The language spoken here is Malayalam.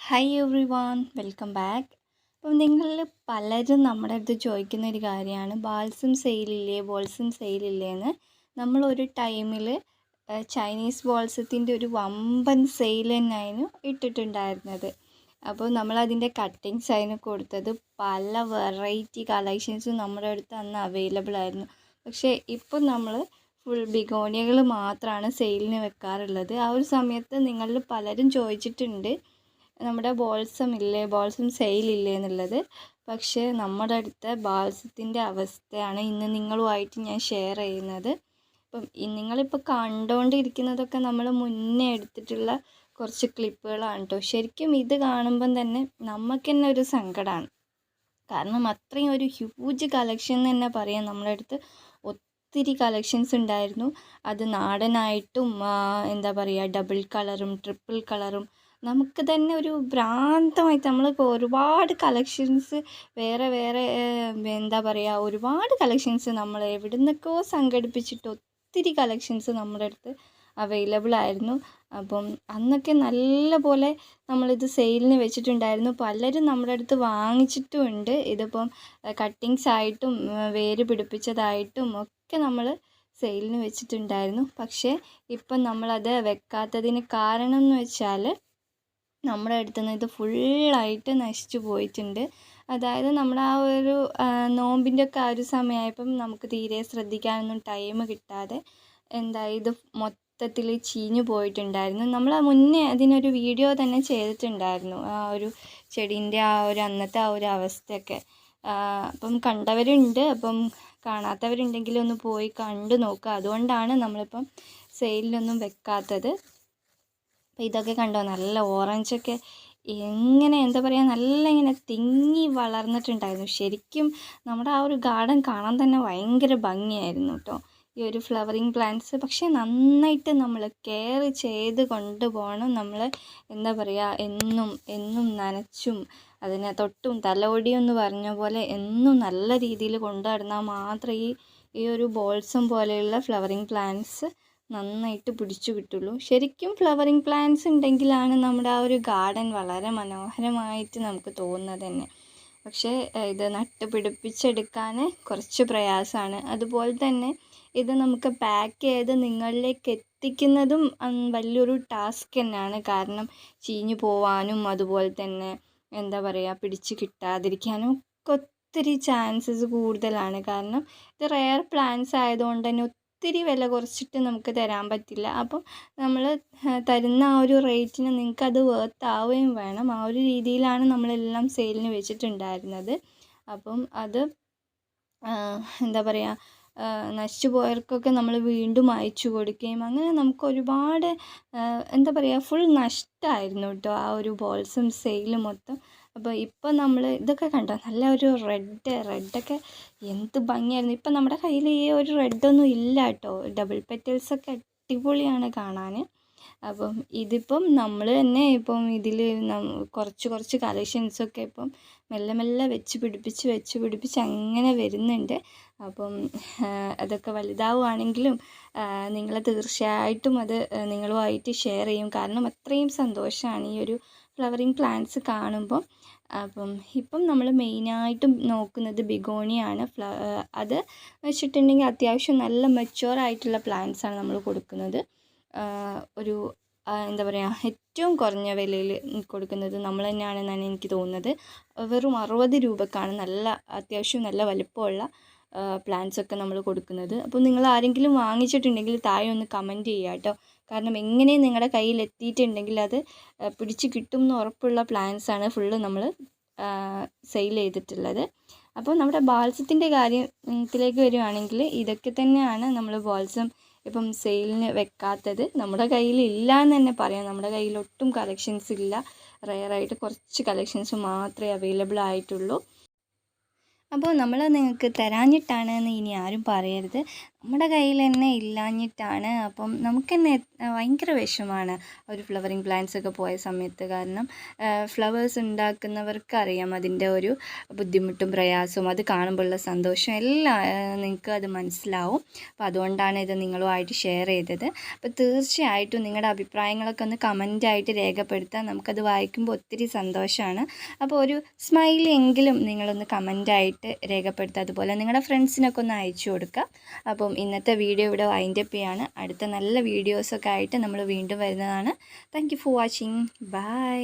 Hi every one welcome back appam നിങ്ങളിൽ പലരും നമ്മുടെ അടുത്ത് ചോദിക്കുന്ന ഒരു കാര്യമാണ് ബാൾസും സെയിലില്ലേ ബോൾസും സെയിലില്ലേ എന്ന്. ഒരു ടൈമിൽ ചൈനീസ് ബോൾസത്തിന്റെ ഒരു വമ്പൻ സെയിൽ തന്നെയായിരുന്നു ഇട്ടിട്ടുണ്ടായിരുന്നത്. അപ്പോൾ നമ്മൾ അതിന്റെ കട്ടിങ്സ് അതിന് കൊടുത്തത്. പല വെറൈറ്റി കളക്ഷൻസും നമ്മുടെ അടുത്ത് അന്ന് അവൈലബിൾ ആയിരുന്നു. പക്ഷേ ഇപ്പം നമ്മൾ ഫുൾ ബിഗോണിയകൾ മാത്രമാണ് സെയിലിന് വെക്കാറുള്ളത്. ആ ഒരു സമയത്ത് നിങ്ങളിൽ പലരും ചോദിച്ചിട്ടുണ്ട് നമ്മുടെ ബോൾസം ഇല്ലേ ബോൾസം സെയിലില്ലേ എന്നുള്ളത്. പക്ഷേ നമ്മുടെ അടുത്ത ബാൽസത്തിന്റെ അവസ്ഥയാണ് ഇന്ന് നിങ്ങളുമായിട്ട് ഞാൻ ഷെയർ ചെയ്യുന്നത്. ഇപ്പം നിങ്ങളിപ്പോൾ കണ്ടുകൊണ്ടിരിക്കുന്നതൊക്കെ നമ്മൾ മുന്നേ എടുത്തിട്ടുള്ള കുറച്ച് ക്ലിപ്പുകളാണ് കേട്ടോ ശരിക്കും ഇത് കാണുമ്പം തന്നെ നമുക്ക് തന്നെ ഒരു സങ്കടമാണ് കാരണം അത്രയും ഒരു ഹ്യൂജ് കളക്ഷൻ തന്നെ പറയാം. നമ്മുടെ അടുത്ത് ഒത്തിരി കളക്ഷൻസ് ഉണ്ടായിരുന്നു. അത് നാടനായിട്ടും എന്താ പറയുക ഡബിൾ കളറും ട്രിപ്പിൾ കളറും നമുക്ക് തന്നെ ഒരു ഭ്രാന്തമായിട്ട് നമ്മൾ ഒരുപാട് കളക്ഷൻസ് വേറെ വേറെ എന്താ പറയുക ഒരുപാട് കളക്ഷൻസ് നമ്മൾ എവിടെ നിന്നൊക്കെയോ സംഘടിപ്പിച്ചിട്ട് ഒത്തിരി കളക്ഷൻസ് നമ്മുടെ അടുത്ത് അവൈലബിൾ ആയിരുന്നു. അപ്പം അന്നൊക്കെ നല്ല പോലെ നമ്മളിത് സെയിലിന് വെച്ചിട്ടുണ്ടായിരുന്നു. പലരും നമ്മുടെ അടുത്ത് വാങ്ങിച്ചിട്ടുമുണ്ട് ഇതിപ്പം കട്ടിങ്സ് ആയിട്ടും വേര് പിടിപ്പിച്ചതായിട്ടും ഒക്കെ നമ്മൾ സെയിലിന് വെച്ചിട്ടുണ്ടായിരുന്നു. പക്ഷേ ഇപ്പം നമ്മളത് വെക്കാത്തതിന് കാരണം എന്ന് വെച്ചാൽ നമ്മുടെ അടുത്ത് നിന്ന് ഇത് ഫുള്ളായിട്ട് നശിച്ചു പോയിട്ടുണ്ട്. അതായത് നമ്മൾ ആ ഒരു നോമ്പിന്റെ ഒക്കെ ആ ഒരു സമയമായപ്പം നമുക്ക് തീരെ ശ്രദ്ധിക്കാനൊന്നും ടൈം കിട്ടാതെ എന്താ ഇത് മൊത്തത്തിൽ ചീഞ്ഞു പോയിട്ടുണ്ടായിരുന്നു. നമ്മൾ മുന്നേ അതിനൊരു വീഡിയോ തന്നെ ചെയ്തിട്ടുണ്ടായിരുന്നു. ആ ഒരു ചെടീന്റെ ആ ഒരു അന്നത്തെ ആ ഒരു അവസ്ഥയൊക്കെ. അപ്പം കണ്ടവരുണ്ട്. അപ്പം കാണാത്തവരുണ്ടെങ്കിൽ ഒന്ന് പോയി കണ്ടു നോക്കുക അതുകൊണ്ടാണ് നമ്മളിപ്പം സെയിലിനൊന്നും വെക്കാത്തത്. അപ്പോൾ ഇതൊക്കെ കണ്ടോ? നല്ല ഓറഞ്ചൊക്കെ എങ്ങനെ എന്താ പറയുക നല്ല ഇങ്ങനെ തിങ്ങി വളർന്നിട്ടുണ്ടായിരുന്നു. ശരിക്കും നമ്മുടെ ആ ഒരു ഗാർഡൻ കാണാൻ തന്നെ ഭയങ്കര ഭംഗിയായിരുന്നു കേട്ടോ ഈ ഒരു ഫ്ലവറിങ് പ്ലാന്റ്സ് പക്ഷേ നന്നായിട്ട് നമ്മൾ കെയർ ചെയ്ത് കൊണ്ടുപോകണം നമ്മൾ എന്താ പറയുക എന്നും എന്നും നനച്ചും അതിനെ തൊട്ടും തലോടിയും എന്ന് പറഞ്ഞ പോലെ എന്നും നല്ല രീതിയിൽ കൊണ്ടു നടന്നാൽ മാത്രമേ ഈ ഈ ഒരു ബോൾസും പോലെയുള്ള ഫ്ലവറിങ് പ്ലാന്റ്സ് നന്നായിട്ട് പിടിച്ചു കിട്ടുള്ളൂ. ശരിക്കും ഫ്ലവറിങ് പ്ലാന്റ്സ് ഉണ്ടെങ്കിലാണ് നമ്മുടെ ആ ഒരു ഗാർഡൻ വളരെ മനോഹരമായിട്ട് നമുക്ക് തോന്നുന്നത് തന്നെ. പക്ഷേ ഇത് നട്ട് പിടിപ്പിച്ചെടുക്കാൻ കുറച്ച് പ്രയാസമാണ്. അതുപോലെ തന്നെ ഇത് നമുക്ക് പാക്ക് ചെയ്ത് നിങ്ങളിലേക്ക് എത്തിക്കുന്നതും വലിയൊരു ടാസ്ക് തന്നെയാണ്. കാരണം ചീഞ്ഞു പോവാനും അതുപോലെ തന്നെ എന്താ പറയുക പിടിച്ച് കിട്ടാതിരിക്കാനും ഒക്കെ ഒത്തിരി ചാൻസസ് കൂടുതലാണ്. കാരണം ഇത് റെയർ പ്ലാന്റ്സ് ആയതുകൊണ്ട് തന്നെ ഒത്തിരി വില കുറച്ചിട്ട് നമുക്ക് തരാൻ പറ്റില്ല. അപ്പം നമ്മൾ തരുന്ന ആ ഒരു റേറ്റിന് നിങ്ങൾക്ക് അത് വേർത്ത് ആവുകയും വേണം. ആ ഒരു രീതിയിലാണ് നമ്മളെല്ലാം സെയിലിന് വെച്ചിട്ടുണ്ടായിരുന്നത്. അപ്പം അത് എന്താ പറയുക നശിച്ചു പോയവർക്കൊക്കെ നമ്മൾ വീണ്ടും അയച്ചു കൊടുക്കുകയും അങ്ങനെ നമുക്ക് ഒരുപാട് എന്താ പറയുക ഫുൾ നഷ്ടമായിരുന്നു കേട്ടോ ആ ഒരു ബോൾസും സെയിലും മൊത്തം. അപ്പോൾ ഇപ്പം നമ്മൾ ഇതൊക്കെ കണ്ടോ? നല്ല ഒരു റെഡ് റെഡൊക്കെ എന്ത് ഭംഗിയായിരുന്നു. ഇപ്പം നമ്മുടെ കയ്യിൽ ഈ ഒരു റെഡൊന്നും ഇല്ല കേട്ടോ. ഡബിൾ പെറ്റൽസൊക്കെ അടിപൊളിയാണ് കാണാൻ അപ്പം ഇതിപ്പം നമ്മൾ തന്നെ ഇപ്പം ഇതിൽ കുറച്ച് കുറച്ച് കളക്ഷൻസൊക്കെ ഇപ്പം മെല്ലെ മെല്ലെ വെച്ച് പിടിപ്പിച്ച് വെച്ച് പിടിപ്പിച്ച് അങ്ങനെ വരുന്നുണ്ട്. അപ്പം അതൊക്കെ വലുതാവുകയാണെങ്കിലും നിങ്ങൾ തീർച്ചയായിട്ടും അത് നിങ്ങളുമായിട്ട് ഷെയർ ചെയ്യും. കാരണം അത്രയും സന്തോഷമാണ് ഈ ഒരു ഫ്ലവറിങ് പ്ലാന്റ്സ് കാണുമ്പം അപ്പം ഇപ്പം നമ്മൾ മെയിനായിട്ടും നോക്കുന്നത് ബിഗോണിയാണ് ഫ്ല അത് വെച്ചിട്ടുണ്ടെങ്കിൽ അത്യാവശ്യം നല്ല മെച്ചുവർ ആയിട്ടുള്ള പ്ലാന്റ്സ് ആണ് നമ്മൾ കൊടുക്കുന്നത്. ഒരു എന്താ പറയുക ഏറ്റവും കുറഞ്ഞ വിലയിൽ കൊടുക്കുന്നത് നമ്മൾ തന്നെയാണെന്നാണ് എനിക്ക് തോന്നുന്നത്. വെറും അറുപത് രൂപക്കാണ് നല്ല അത്യാവശ്യം നല്ല വലിപ്പമുള്ള പ്ലാന്റ്സ് ഒക്കെ നമ്മൾ കൊടുക്കുന്നത്. അപ്പോൾ നിങ്ങൾ ആരെങ്കിലും വാങ്ങിച്ചിട്ടുണ്ടെങ്കിൽ താഴെ ഒന്ന് കമന്റ് ചെയ്യുക കേട്ടോ കാരണം എങ്ങനെ നിങ്ങളുടെ കയ്യിൽ എത്തിയിട്ടുണ്ടെങ്കിൽ അത് പിടിച്ച് കിട്ടും എന്ന് ഉറപ്പുള്ള പ്ലാന്റ്സ് ആണ് ഫുള്ള് നമ്മൾ സെയിൽ ചെയ്തിട്ടുള്ളത്. അപ്പോൾ നമ്മുടെ ബാൽസത്തിന്റെ കാര്യത്തിലേക്ക് വരുവാണെങ്കിൽ ഇതൊക്കെ തന്നെയാണ് നമ്മൾ ബാൽസം ഇപ്പം സെയിലിന് വെക്കാത്തത്. നമ്മുടെ കയ്യിൽ ഇല്ല എന്ന് തന്നെ പറയാം. നമ്മുടെ കയ്യിൽ ഒട്ടും കളക്ഷൻസ് ഇല്ല. റയറായിട്ട് കുറച്ച് കളക്ഷൻസ് മാത്രമേ അവൈലബിൾ ആയിട്ടുള്ളൂ. അപ്പോൾ നമ്മൾ നിങ്ങൾക്ക് തരാഞ്ഞിട്ടാണ് എന്ന് ഇനി ആരും പറയരുത്. നമ്മുടെ കയ്യിൽ തന്നെ ഇല്ലാഞ്ഞിട്ടാണ്. അപ്പം നമുക്ക് തന്നെ ഭയങ്കര വിഷമാണ് ഒരു ഫ്ലവറിങ് പ്ലാന്റ്സ് ഒക്കെ പോയ സമയത്ത്. കാരണം ഫ്ലവേഴ്സ് ഉണ്ടാക്കുന്നവർക്ക് അറിയാം അതിന്റെ ഒരു ബുദ്ധിമുട്ടും പ്രയാസവും. അത് കാണുമ്പോഴുള്ള സന്തോഷം എല്ലാം നിങ്ങൾക്ക് അത് മനസ്സിലാവും. അപ്പോൾ അതുകൊണ്ടാണ് ഇത് നിങ്ങളുമായിട്ട് ഷെയർ ചെയ്തത്. അപ്പോൾ തീർച്ചയായിട്ടും നിങ്ങളുടെ അഭിപ്രായങ്ങളൊക്കെ ഒന്ന് കമന്റായിട്ട് രേഖപ്പെടുത്താൻ നമുക്കത് വായിക്കുമ്പോൾ ഒത്തിരി സന്തോഷമാണ്. അപ്പോൾ ഒരു സ്മൈലി എങ്കിലും നിങ്ങളൊന്ന് കമന്റായിട്ട് രേഖപ്പെടുത്തുക. അതുപോലെ നിങ്ങളുടെ ഫ്രണ്ട്സിനൊക്കെ ഒന്ന് അയച്ചു കൊടുക്കുക. അപ്പം ഇന്നത്തെ വീഡിയോ ഇവിടെ വൈൻഡപ്പ് ചെയ്യാണ്. അടുത്ത നല്ല വീഡിയോസൊക്കെ ആയിട്ട് നമ്മൾ വീണ്ടും വരുന്നതാണ്. Thank for watching bye